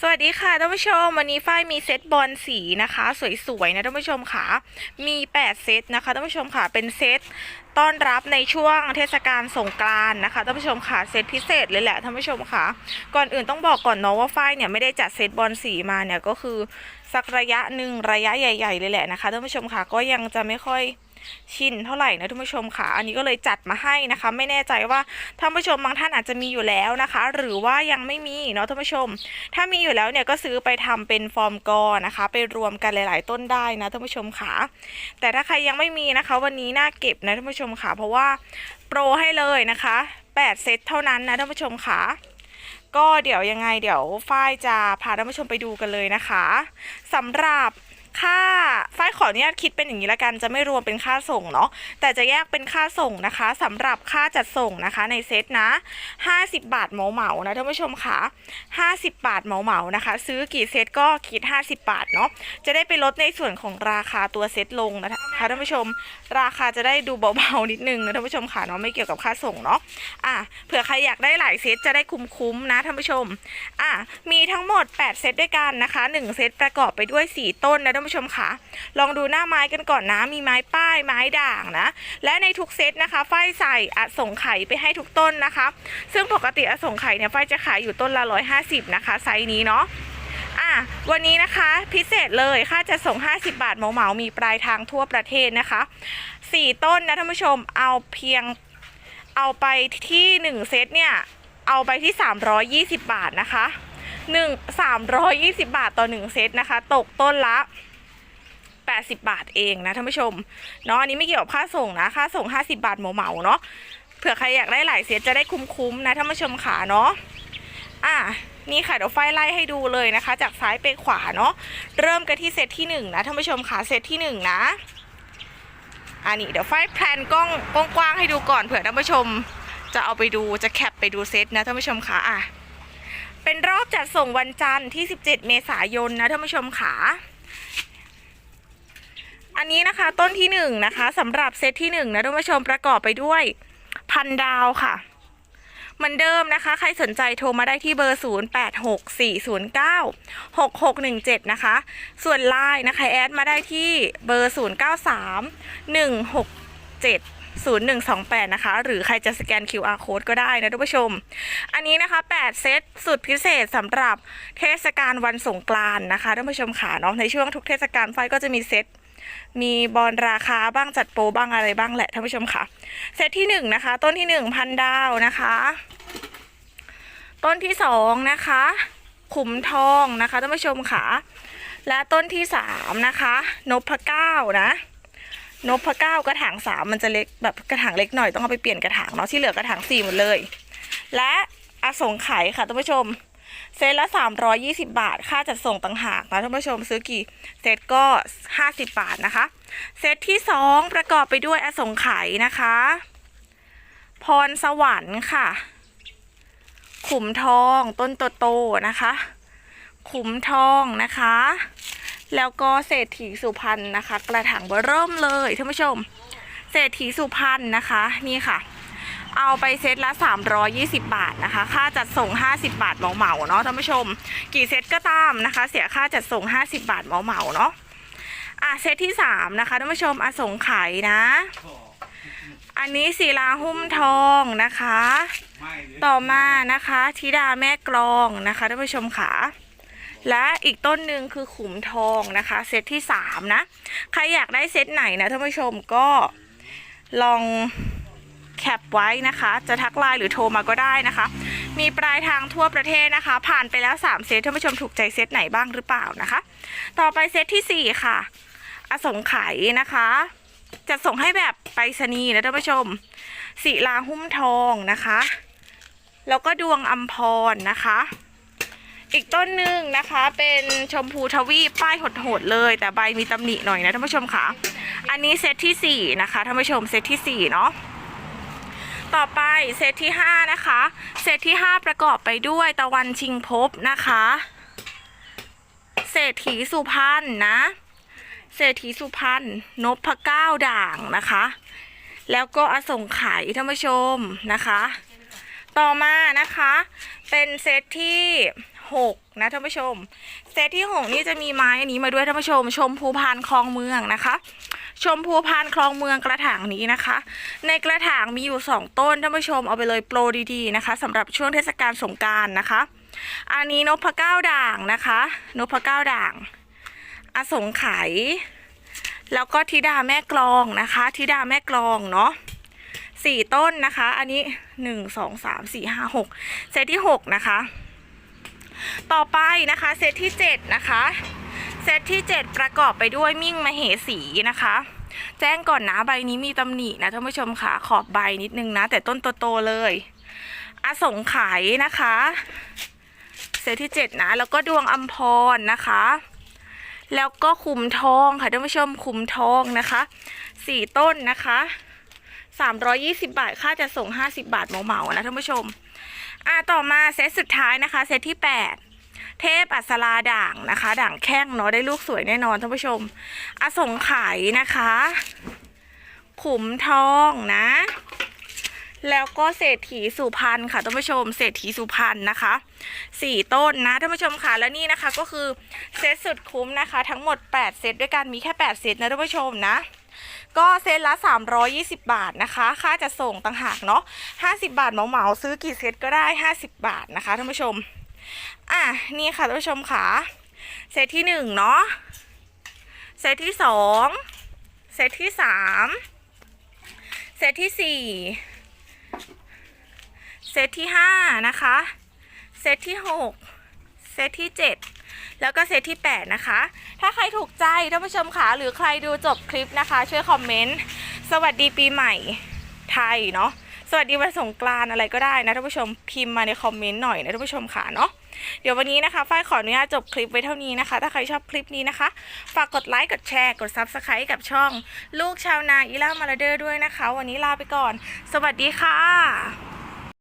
สวัสดีค่ะท่านผู้ชม วันนี้ฝ้ายมีเซตบอลสีนะคะ สวยๆนะท่านผู้ชมค่ะ มี 8 เซตนะคะท่านผู้ชมค่ะ เป็นเซตต้อนรับในช่วงเทศกาลสงกรานต์นะคะท่านผู้ชมค่ะเซตพิเศษเลยแหละท่านผู้ชมค่ะ ก่อนอื่นต้องบอกก่อนเนาะว่าฝ้ายเนี่ยไม่ได้จัดเซตบอลสีมาเนี่ยก็คือสักระยะหนึ่งระยะใหญ่ ๆ เลยแหละนะคะท่านผู้ชมค่ะก็ยังจะไม่ค่อย ชิ้นเท่าไหร่นะท่านผู้ชมค่ะ อันนี้ก็เลยจัดมาให้นะคะ ไม่แน่ใจว่าท่านผู้ชมบางท่านอาจจะมีอยู่แล้วนะคะ หรือว่ายังไม่มีเนาะท่านผู้ชม ถ้ามีอยู่แล้วเนี่ยก็ซื้อไปทำเป็นฟอร์มกอนะคะ ไปรวมกันหลาย ๆ ต้นได้นะท่านผู้ชมค่ะ แต่ถ้าใครยังไม่มีนะคะ วันนี้น่าเก็บนะท่านผู้ชมค่ะ เพราะว่าโปรให้เลยนะคะ8เซตเท่านั้นนะท่านผู้ชมค่ะก็เดี๋ยวยังไงเดี๋ยวฝ้ายจะพาท่านผู้ชมไปดูกันเลยนะคะสำหรับ ค่าฝ้ายขออนุญาตคิดเป็นอย่างนี้ละกันจะไม่รวมเป็นค่าส่งเนาะแต่จะแยกเป็นค่าส่งนะคะสำหรับค่าจัดส่งนะคะในเซตนะ 50 บาทเหมาเหมานะท่านผู้ชมค่ะ50 บาทเหมาเหมานะคะ ซื้อกี่เซตก็คิด 50 บาทเนาะจะได้ไปลดในส่วนของราคาตัวเซตลงนะคะท่านผู้ชม ราคาจะได้ดูเบาๆนิดนึงนะท่านผู้ชมค่ะเนาะไม่เกี่ยวกับค่าส่งเนาะอะเผื่อใครอยากได้หลายเซตจะได้คุ้มๆนะท่านผู้ชมอะมีทั้งหมด 8 เซตด้วยกันนะคะ 1 เซตประกอบไปด้วย 4 ต้นนะท่านานผู้ชมค่ะ ลองดูหน้าไม้กันก่อนนะ มีไม้ป้ายไม้ด่างนะ และในทุกเซตนะคะฝ้ายใส่อส่งไข่ไปให้ทุกต้นนะคะ ซึ่งปกติอส่งไข่เนี่ยฝ้ายจะขายอยู่ต้นละ150นะคะไซส์นี้เนาะอะวันนี้นะคะพิเศษเลยค่าจะส่ง 50 บาทเหมาเหมาๆมีปลายทางทั่วประเทศนะคะ 4 ต้นนะท่านผู้ชมเอาเพียงเอาไปที่ 1 เซตเนี่ย เอาไปที่ 320 บาทนะคะ 1 320 บาทต่อ 1 เซตนะคะ ตกต้นละ 80 บาทเองนะท่านผู้ชมเนาะอันนี้ไม่เกี่ยวกับค่าส่งนะค่าส่ง 50 บาทเหมาๆเนาะเผื่อใครอยากได้หลายเซตจะได้คุ้มๆนะท่านผู้ชมขาเนาะอะนี่ค่ะเดี๋ยวไฟไล่ให้ดูเลยนะคะ จากซ้ายไปขวาเนาะเริ่มกันที่เซตที่หนึ่งนะท่านผู้ชมขาเซตที่หนึ่งนะอันนี้เดี๋ยวไฟแพลนกล้องกว้างๆให้ดูก่อนเผื่อท่านผู้ชมจะเอาไปดูจะแคปไปดูเซตนะท่านผู้ชมคะอะเป็นรอบจัดส่งวันจันทร์ที่ 17 เมษายนนะท่านผู้ชมขา อันนี้นะคะต้นที่หนึ่งนะคะสำหรับเซตที่หนึ่งนะท่านผู้ชมประกอบไปด้วยพันดาวค่ะเหมือนเดิมนะคะ ใครสนใจโทรมาได้ที่เบอร์ 0864096617 นะคะ ส่วนไลน์นะคะแอดมาได้ที่เบอร์ 0931670128 นะคะ หรือใครจะสแกน QR code ก็ได้นะท่านผู้ชม อันนี้นะคะ 8 เซตสุดพิเศษสำหรับเทศกาลวันสงกรานต์นะคะท่านผู้ชมค่ะเนาะในช่วงทุกเทศกาลไฟก็จะมีเซต มีบอลราคาบ้างจัดโปรบ้างอะไรบ้างแหละท่านผู้ชมค่ะ เซตที่หนึ่งนะคะ ต้นที่หนึ่งพันดาวนะคะ ต้นที่สองนะคะ ขุมทองนะคะท่านผู้ชมค่ะ และต้นที่สามนะคะนพเก้านะนพเก้ากระถางสามมันจะเล็กแบบกระถางเล็กหน่อยต้องเอาไปเปลี่ยนกระถางเนาะที่เหลือกระถางสี่หมดเลย และอสงไขยค่ะท่านผู้ชม เซตละ 320 บาท ค่าจัดส่งต่างหากนะท่านผู้ชมซื้อกี่เซตก็ 50 บาทนะคะ เซตที่ 2 ประกอบไปด้วยอสงไขยนะคะ พรสวรรค์ค่ะ ขุมทองต้นโตๆนะคะ ขุมทองนะคะ แล้วก็เศรษฐีสุพรรณนะคะ กระถางเบอร์เริ่มเลยท่านผู้ชม เศรษฐีสุพรรณนะคะ นี่ค่ะ เอาไปเซตละ 320 บาทนะคะ ค่าจัดส่ง 50 บาทเหมาๆเนาะท่านผู้ชม กี่เซตก็ตามนะคะ เสียค่าจัดส่ง 50 บาทเหมาๆเนาะอะเซตที่ 3 นะคะท่านผู้ชมอสงไขยนะ อันนี้ศิลาหุ้มทองนะคะ ต่อมานะคะธิดาแม่กลองนะคะท่านผู้ชมค่ะและอีกต้นหนึ่งคือขุมทองนะคะเซตที่ 3 นะ ใครอยากได้เซตไหนนะท่านผู้ชมก็ลอง แคปไว้นะคะ จะทักไลน์หรือโทรมาก็ได้นะคะ มีปลายทางทั่วประเทศนะคะ ผ่านไปแล้ว 3 เซตท่านผู้ชมถูกใจเซตไหนบ้างหรือเปล่านะคะ ต่อไปเซตทีสี่4 ค่ะ อสงไขยนะคะจะส่งให้แบบไปรษณีย์นะท่านผู้ชมศิลาหุ้มทองนะคะ แล้วก็ดวงอัมพรนะคะ อีกต้นหนึ่งนะคะเป็นชมพูทวีปป้ายหดๆเลย แต่ใบมีตำหนิหน่อยนะท่านผู้ชมค่ะ อันนี้เซตที่สี่นะคะท่านผู้ชมเซตที่สี่เนาะ ต่อไปเซตที่ 5 นะคะ เซตที่ 5 ประกอบไปด้วยตะวันชิงภพนะคะเศรษฐีสุพรรณนะ เศรษฐีสุพรรณนพเก้าด่างนะคะ แล้วก็อสงไขยท่านผู้ชมนะคะ ต่อมานะคะ เป็นเซตที่หกนะท่านผู้ชม เซตที่หกนี่จะมีไม้อันนี้มาด้วยท่านผู้ชม ชมพูพานคลองเมืองนะคะ ชมพูพานคลองเมืองกระถางนี้นะคะ ในกระถางมีอยู่ 2 ต้นท่านผู้ชมเอาไปเลยโปรดีๆนะคะสำหรับช่วงเทศกาลสงการนะคะ อันนี้นพเก้าด่างนะคะนพเก้าด่าง อสงไขยแล้วก็ธิดาแม่กลองนะคะธิดาแม่กลองเนาะสี่ต้นนะคะ อันนี้หนึ่งสองสามสี่ห้าหกเซตที่หกนะคะ ต่อไปนะคะเซตที่เจ็ดนะคะ เซตที่ 7 ประกอบไปด้วยมิ่งมเหสีนะคะ แจ้งก่อนนะใบนี้มีตำหนินะท่านผู้ชมค่ะขอบใบนิดนึงนะ แต่ต้นโตๆเลย อสงไขยนะคะ เซตที่ 7 นะ แล้วก็ดวงอัมพรนะคะ แล้วก็ขุมทองค่ะท่านผู้ชมขุมทองนะคะสี่ต้นนะคะ320 บาท ค่าจะส่ง 50 บาทเหมาๆนะท่านผู้ชม อะต่อมาเซตสุดท้ายนะคะ เซตที่ 8 เทพอัศราด่างนะคะ ด่างแข้งเนาะได้ลูกสวยแน่นอนท่านผู้ชม อสงไขยนะคะ ขุมทองนะ แล้วก็เศรษฐีสุพรรณค่ะท่านผู้ชม เศรษฐีสุพรรณนะคะสี่ต้นนะท่านผู้ชมค่ะและนี่นะคะก็คือเซตสุดคุ้มนะคะ ทั้งหมด 8 เซตด้วยกันมีแค่ 8 เซตนะท่านผู้ชมนะก็เซตละ 320 บาทนะคะ ค่าจะส่งต่างหากเนาะ50 บาทเหมาๆซื้อกี่เซตก็ได้ 50 บาทนะคะท่านผู้ชม อะนี่ค่ะท่านผู้ชมค่ะเซตที่หนึ่งเนาะเซตที่สองเซตที่สามเซตที่สี่เซตที่ห้านะคะ เซตที่หกเซตที่เจ็ดแล้วก็เซตที่แปดนะคะ ถ้าใครถูกใจท่านผู้ชมค่ะหรือใครดูจบคลิปนะคะ ช่วยคอมเมนต์ สวัสดีปีใหม่ไทยเนาะ สวัสดีวันสงกรานอะไรก็ได้นะท่านผู้ชมพิมพ์มาในคอมเมนต์หน่อยนะท่านผู้ชมค่ะเนาะเดี๋ยววันนี้นะคะฝ้ายขออนุญาตจบคลิปไว้เท่านี้นะคะ ถ้าใครชอบคลิปนี้นะคะ ฝากกดไลค์กดแชร์กดซับสไครต์กับช่อง ลูกชาวนาอีล่ามาลาเดอร์ด้วยนะคะ วันนี้ลาไปก่อน สวัสดีค่ะ